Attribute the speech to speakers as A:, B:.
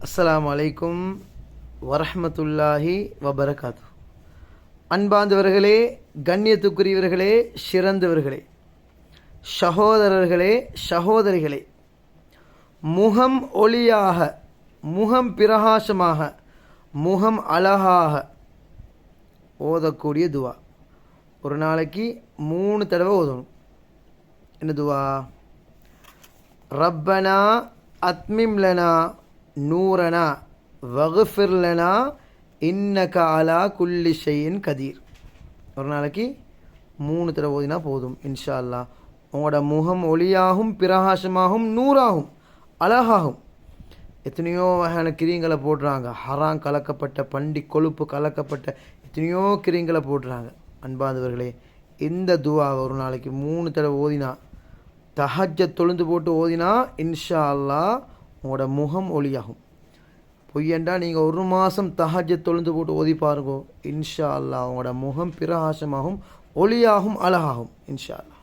A: அஸ்லாம் அலைக்கும் வரஹமத்துல்லாஹி வபரகாத்து. அன்பாந்தவர்களே கண்ணியத்துக்குரியவர்களே சிறந்தவர்களே சகோதரர்களே சகோதரிகளே முகம் ஒளியாக முகம் பிரகாசமாக முகம் அழகாக ஓதக்கூடிய துவா. ஒரு நாளைக்கு மூணு தடவை ஓதணும். என்ன துவா? ரப்பனா அத்மிம்லனா நூரனா வகுஃபிர்லனா இன்ன இன்னக அலா குல்லி ஷையின் கதீர். ஒரு நாளைக்கு மூணு தடவை ஓதினா போதும் இன்ஷா அல்லாஹ் உங்களோட முகம் ஒளியாகும் பிரகாசமாகும் நூறாகும் அழகாகும். எத்தனையோ வகையான கிரியங்களை போடுறாங்க. ஹராம் கலக்கப்பட்ட பண்டி கொழுப்பு கலக்கப்பட்ட எத்தனையோ கிரியங்களை போடுறாங்க. அன்பாந்தவர்களே இந்த துவா ஒரு நாளைக்கு மூணு தடவை ஓதினா தஹஜ்ஜ தொழுந்து போட்டு ஓதினா இன்ஷா அல்லாஹ் உங்களோட முகம் ஒளியாகும். பொய்யண்டா நீங்கள் ஒரு மாதம் தஹஜ்ஜ தொழுந்து போட்டு ஓதி பாருங்கோ. இன்ஷா அல்லாஹ் உங்களோட முகம் பிரகாசமாகும் ஒளியாகும் அழகாகும். இன்ஷா அல்லாஹ்.